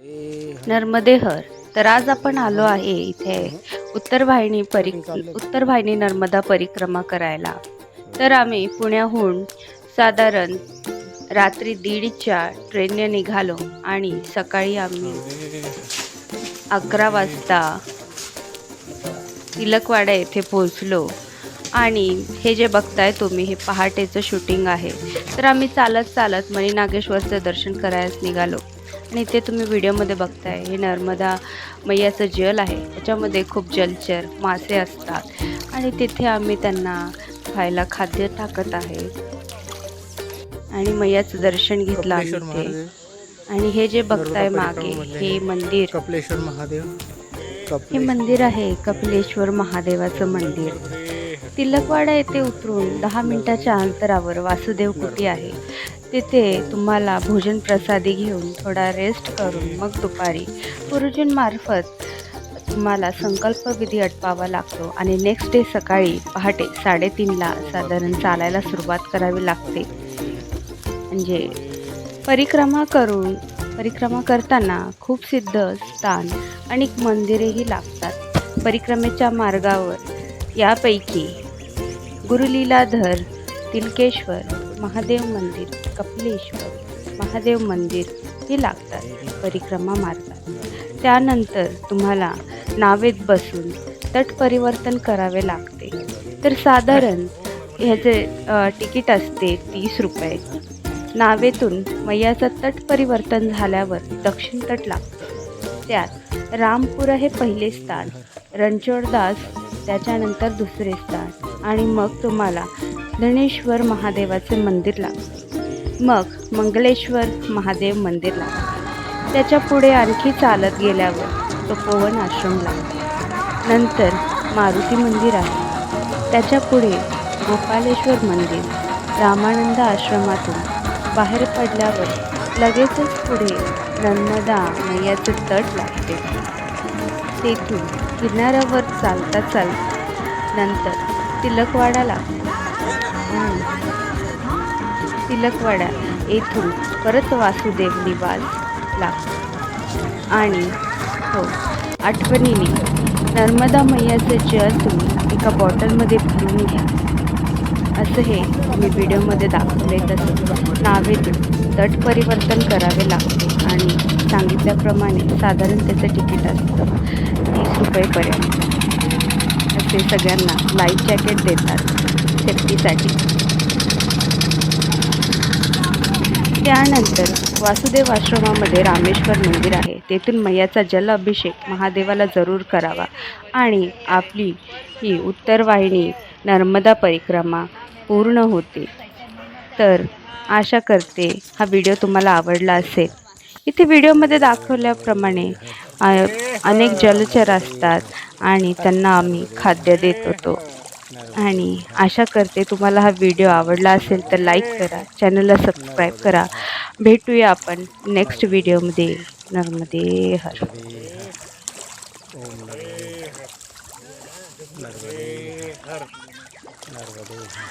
नर्मदेहर. तर आज आपण आलो आहे इथे उत्तर वाहिनी परि उत्तर वाहिनी नर्मदा परिक्रमा करायला. तर आम्ही पुण्याहून साधारण रात्री दीडच्या ट्रेनने निघालो आणि सकाळी आम्ही अकरा वाजता तिलकवाडा येथे पोहोचलो. आणि हे जे बघताय तुम्ही हे पहाटेचं शूटिंग आहे. तर आम्ही चालत चालत मणी नागेश्वरचं दर्शन करायला निघालो. आणि इथे तुम्ही व्हिडिओमध्ये बघताय. हे नर्मदा मैयाचं जल आहे. त्याच्यामध्ये खूप जलचर मासे असतात. आणि तिथे आम्ही त्यांना खायला खाद्य टाकत आहे. आणि मैयाचं दर्शन घेतलं आम्ही महादेव. आणि हे जे बघताय मागे हे मंदिर. कपलेश्वर महादेव. हे मंदिर आहे कपिलेश्वर महादेवाचं मंदिर. तिलकवाडा येथे उतरून दहा मिनिटाच्या अंतरावर वासुदेव कुटी आहे? तिथे तुम्हाला भोजन प्रसादी घेऊन थोडा रेस्ट करून मग दुपारी गुरुजींमार्फत तुम्हाला संकल्पविधी अटपावा लागतो आणि नेक्स्ट डे सकाळी पहाटे साडेतीनला साधारण चालायला सुरुवात करावी लागते. म्हणजे परिक्रमा करून परिक्रमा करताना खूप सिद्ध स्थान आणि मंदिरेही लागतात. परिक्रमेच्या मार्गावर यापैकी गुरुलीलाधर तिलकेश्वर महादेव मंदिर कपिलेश्वर महादेव मंदिर हे लागतात परिक्रमा मारतात. त्यानंतर तुम्हाला नावेत बसून तट परिवर्तन करावे लागते. तर साधारण ह्याचे तिकीट असते तीस रुपये. नावेतून मैयाचं तट परिवर्तन झाल्यावर दक्षिण तट लागतो. त्यात रामपुरा हे पहिले स्थान रणछोडदास त्याच्यानंतर दुसरे स्थान. आणि मग तुम्हाला धनेश्वर महादेवाचे मंदिर लागते. मग मंगलेश्वर महादेव मंदिर लागते. त्याच्या पुढे आणखी चालत गेल्यावर तो पवन आश्रम लागतो. नंतर मारुती मंदिर आहे. त्याच्या पुढे गोपालेश्वर मंदिर. रामानंद आश्रमातून बाहेर पडल्यावर लगेचच पुढे नर्मदा मैयाचे तट लागते. तेथून किनाऱ्यावर चालता चालता नंतर तिलकवाडा लागतो तिलकवाडा येथून परत वासुदेव निवास लागतो. आणि हो आठवणीने नर्मदा मैयाचं जल तुम्ही एका बॉटलमध्ये भरून घ्या. असं हे मी व्हिडिओमध्ये दाखवले तसं. नावेतून तट परिवर्तन करावे लागते आणि सांगितल्याप्रमाणे साधारण त्याचं तिकीट असतं. तीस रुपयेपर्यंत. असे सगळ्यांना लाईफ जॅकेट देतात. सेफ्टीसाठी त्यानंतर वासुदेव आश्रमामध्ये रामेश्वर मंदिर आहे. तेथून मैयाचा जल अभिषेक महादेवाला जरूर करावा. आणि आपली ही उत्तरवाहिनी नर्मदा परिक्रमा पूर्ण होते. तर आशा करते हा व्हिडिओ तुम्हाला आवडला असेल. इथे व्हिडिओमध्ये दाखवल्याप्रमाणे अनेक जलचर असतात आणि त्यांना आम्ही खाद्य देत होतो. आणि आशा करते तुम्हाला हा व्हिडिओ आवडला असेल तर लाईक करा चॅनलला सबस्क्राईब करा. भेटूया आपण नेक्स्ट व्हिडिओमध्ये. नर्मदे हर. नर्मदे हर. नर्मदे हर.